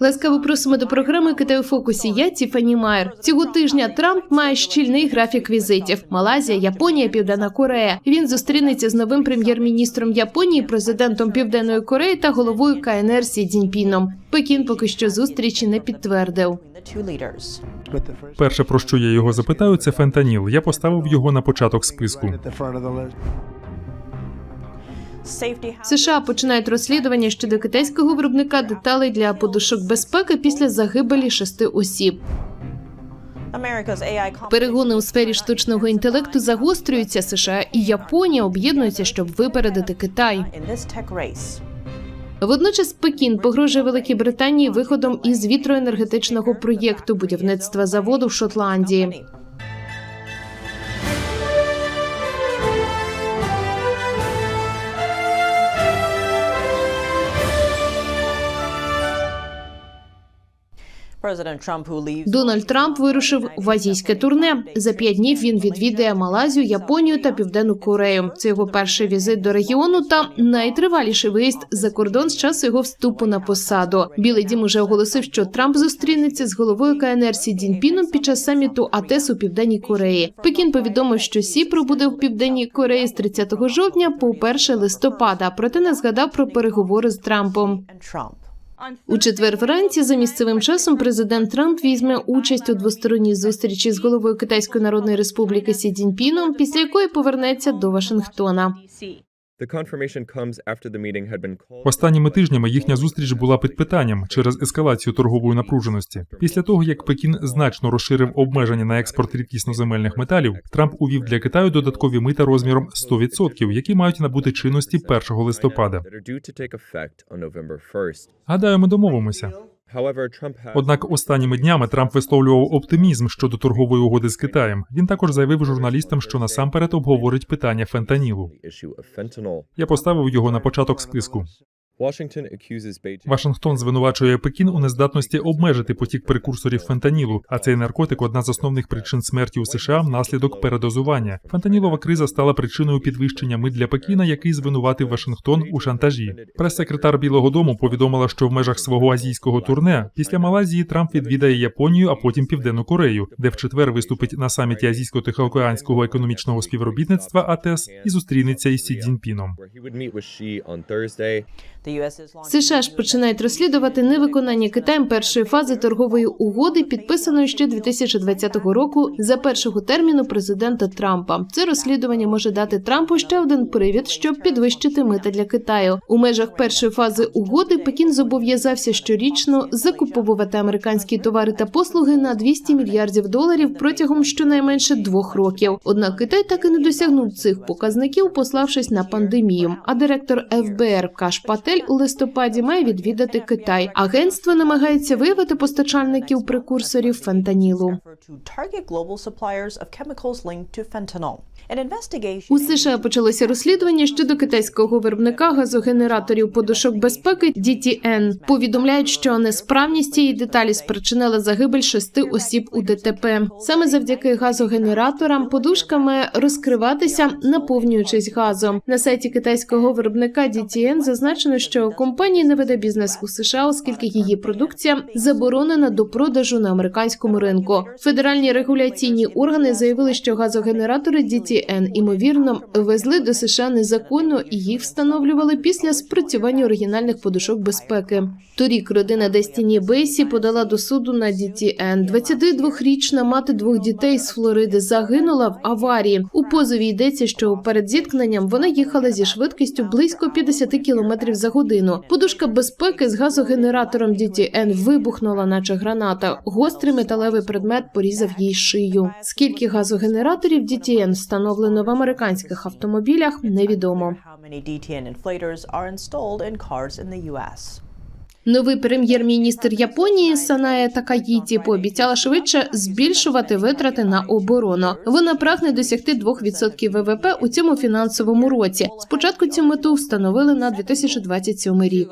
Ласкаво просимо до програми Китай у фокусі. Я Тіфані Майер. Цього тижня Трамп має щільний графік візитів: Малайзія, Японія, Південна Корея. Він зустрінеться з новим прем'єр-міністром Японії, президентом Південної Кореї та головою КНР Сі Цзіньпіном. Пекін поки що зустрічі не підтвердив. Перше, про що я його запитаю, це фентаніл. Я поставив його на початок списку. США починають розслідування щодо китайського виробника деталей для подушок безпеки після загибелі шести осіб. Перегони у сфері штучного інтелекту загострюються. США і Японія об'єднуються, щоб випередити Китай. Водночас Пекін погрожує Великій Британії виходом із вітроенергетичного проєкту будівництва заводу в Шотландії. Дональд Трамп вирушив в азійське турне. За п'ять днів він відвідає Малайзію, Японію та Південну Корею. Це його перший візит до регіону та найтриваліший виїзд за кордон з часу його вступу на посаду. Білий дім уже оголосив, що Трамп зустрінеться з головою КНР Сі Цзіньпіном під час саміту АТЕС у Південній Кореї. Пекін повідомив, що Сі пробуде в Південній Кореї з 30 жовтня по 1 листопада. Проте не згадав про переговори з Трампом. У четвер вранці за місцевим часом президент Трамп візьме участь у двосторонній зустрічі з головою Китайської Народної Республіки Сі Цзіньпіном, після якої повернеться до Вашингтона. Останніми тижнями їхня зустріч була під питанням через ескалацію торгової напруженості. Після того як Пекін значно розширив обмеження на експорт рідкісноземельних металів, Трамп увів для Китаю додаткові мита розміром 100%, які мають набути чинності 1 листопада. That are due to take effect on November 1st. Гадаю, ми домовимося. Однак останніми днями Трамп висловлював оптимізм щодо торгової угоди з Китаєм. Він також заявив журналістам, що насамперед обговорить питання фентанілу. Я поставив його на початок списку. Вашингтон звинувачує Пекін у нездатності обмежити потік прекурсорів фентанілу, а цей наркотик одна з основних причин смерті у США внаслідок передозування. Фентанілова криза стала причиною підвищення мит для Пекіна, який звинуватив Вашингтон у шантажі. Прес-секретар Білого Дому повідомила, що в межах свого азійського турне після Малайзії Трамп відвідає Японію, а потім Південну Корею, де в четвер виступить на саміті азійсько-тихоокеанського економічного співробітництва АТЕС і зустрінеться із Сі Цзіньпіном. США ж починають розслідувати невиконання Китаєм першої фази торгової угоди, підписаної ще 2020 року за першого терміну президента Трампа. Це розслідування може дати Трампу ще один привід, щоб підвищити мита для Китаю. У межах першої фази угоди Пекін зобов'язався щорічно закуповувати американські товари та послуги на 200 мільярдів доларів протягом щонайменше двох років. Однак Китай так і не досягнув цих показників, пославшись на пандемію. А директор ФБР Каш Патель у листопаді має відвідати Китай. Агентство намагається виявити постачальників прекурсорів фентанілу. У США почалося розслідування щодо китайського виробника газогенераторів подушок безпеки DTN. Повідомляють, що несправність цієї деталі спричинила загибель шести осіб у ДТП. Саме завдяки газогенераторам подушка має розкриватися, наповнюючись газом. На сайті китайського виробника DTN зазначено, що компанія не веде бізнес у США, оскільки її продукція заборонена до продажу на американському ринку. Федеральні регуляційні органи заявили, що газогенератори DTN, імовірно везли до США незаконно і їх встановлювали після спрацювання оригінальних подушок безпеки. Торік родина Дестіні Бейсі подала до суду на DTN. 22-річна мати двох дітей з Флориди загинула в аварії. У позові йдеться, що перед зіткненням вона їхала зі швидкістю близько 50 км за годину. Подушка безпеки з газогенератором DTN вибухнула, наче граната. Гострий металевий предмет порізав їй шию. Скільки газогенераторів DTN встановлено в американських автомобілях, невідомо. Новий прем'єр-міністр Японії Санае Такаїті пообіцяла швидше збільшувати витрати на оборону. Вона прагне досягти 2% ВВП у цьому фінансовому році. Спочатку цю мету встановили на 2027 рік.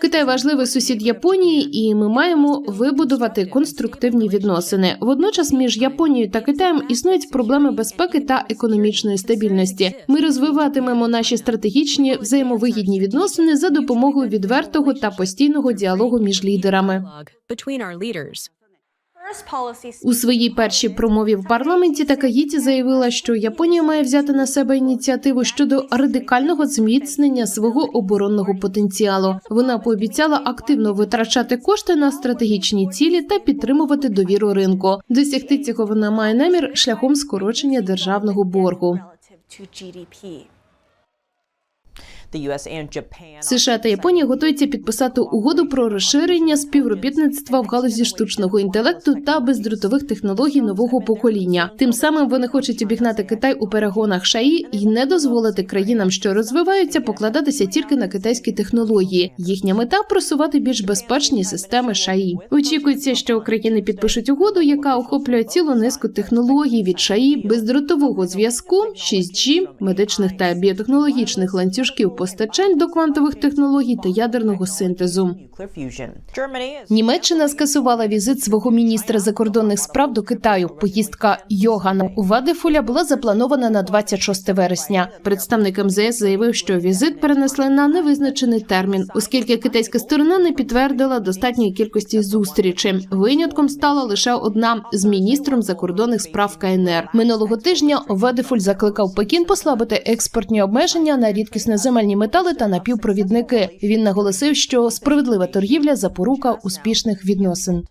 Китай важливий сусід Японії, і ми маємо вибудувати конструктивні відносини. Водночас між Японією та Китаєм існують проблеми безпеки та економічної стабільності. Ми розвиватимемо наші стратегічні взаємовигідні відносини за допомогою відвертого та постійного діалогу між лідерами. У своїй першій промові в парламенті Такаїті заявила, що Японія має взяти на себе ініціативу щодо радикального зміцнення свого оборонного потенціалу. Вона пообіцяла активно витрачати кошти на стратегічні цілі та підтримувати довіру ринку. Досягти цього вона має намір шляхом скорочення державного боргу. США та Японія готуються підписати угоду про розширення співробітництва в галузі штучного інтелекту та бездротових технологій нового покоління. Тим самим вони хочуть обігнати Китай у перегонах ШАІ і не дозволити країнам, що розвиваються, покладатися тільки на китайські технології. Їхня мета просувати більш безпечні системи ШАІ. Очікується, що України підпишуть угоду, яка охоплює цілу низку технологій від ШАІ, бездротового зв'язку, 6G, медичних та біотехнологічних ланцюжків постачань до квантових технологій та ядерного синтезу. Німеччина скасувала візит свого міністра закордонних справ до Китаю. Поїздка Йогана Вадефуля була запланована на 26 вересня. Представник МЗС заявив, що візит перенесли на невизначений термін, оскільки китайська сторона не підтвердила достатньої кількості зустрічей. Винятком стала лише одна з міністром закордонних справ КНР. Минулого тижня Вадефуль закликав Пекін послабити експортні обмеження на рідкісне земельні метали та напівпровідники. Він наголосив, що справедлива торгівля запорука успішних відносин.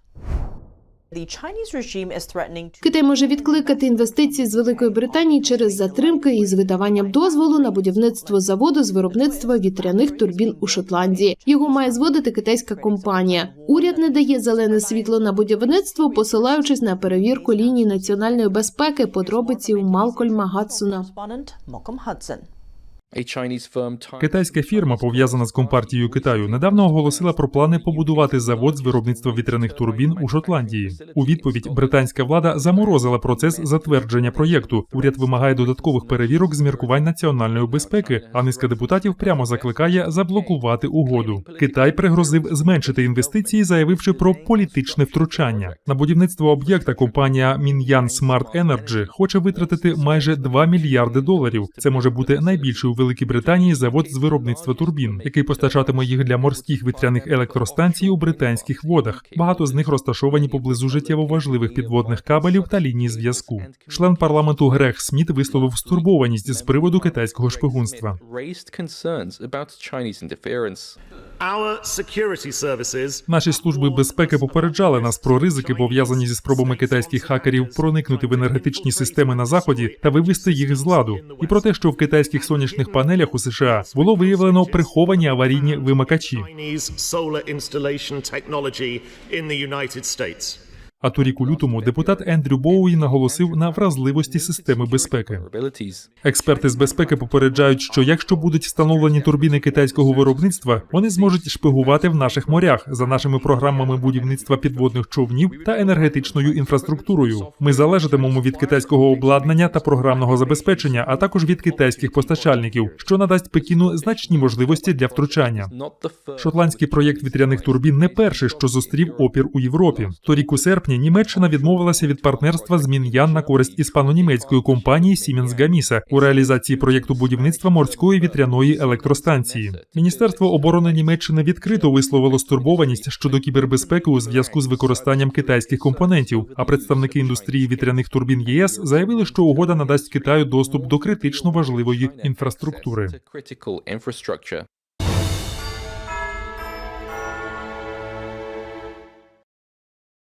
Китай може відкликати інвестиції з Великої Британії через затримки із видаванням дозволу на будівництво заводу з виробництва вітряних турбін у Шотландії. Його має зводити китайська компанія. Уряд не дає зелене світло на будівництво, посилаючись на перевірку ліній національної безпеки. Подробиці у Малкольма Гадсона. Китайська фірма, пов'язана з компартією Китаю, недавно оголосила про плани побудувати завод з виробництва вітряних турбін у Шотландії. У відповідь британська влада заморозила процес затвердження проєкту. Уряд вимагає додаткових перевірок з міркувань національної безпеки, а низка депутатів прямо закликає заблокувати угоду. Китай пригрозив зменшити інвестиції, заявивши про політичне втручання. На будівництво об'єкта компанія Мін'ян Smart Energy хоче витратити майже 2 мільярди доларів. Це може бути найбільший у Великій Британії завод з виробництва турбін, який постачатиме їх для морських вітряних електростанцій у британських водах. Багато з них розташовані поблизу життєво важливих підводних кабелів та ліній зв'язку. Член парламенту Грег Сміт висловив стурбованість з приводу китайського шпигунства. Наші служби безпеки попереджали нас про ризики, пов'язані зі спробами китайських хакерів проникнути в енергетичні системи на заході та вивести їх з ладу, і про те, що в китайських сонячних панелях у США було виявлено приховані аварійні вимикачі. А торік у лютому депутат Ендрю Боуї наголосив на вразливості системи безпеки. Експерти з безпеки попереджають, що якщо будуть встановлені турбіни китайського виробництва, вони зможуть шпигувати в наших морях за нашими програмами будівництва підводних човнів та енергетичною інфраструктурою. Ми залежатимемо від китайського обладнання та програмного забезпечення, а також від китайських постачальників, що надасть Пекіну значні можливості для втручання. Шотландський проєкт вітряних турбін не перший, що зустрів опір у Європі. Торік у серпні Німеччина відмовилася від партнерства з Мін'ян на користь іспано-німецької компанії Siemens Gamesa у реалізації проєкту будівництва морської вітряної електростанції. Міністерство оборони Німеччини відкрито висловило стурбованість щодо кібербезпеки у зв'язку з використанням китайських компонентів. А представники індустрії вітряних турбін ЄС заявили, що угода надасть Китаю доступ до критично важливої інфраструктури.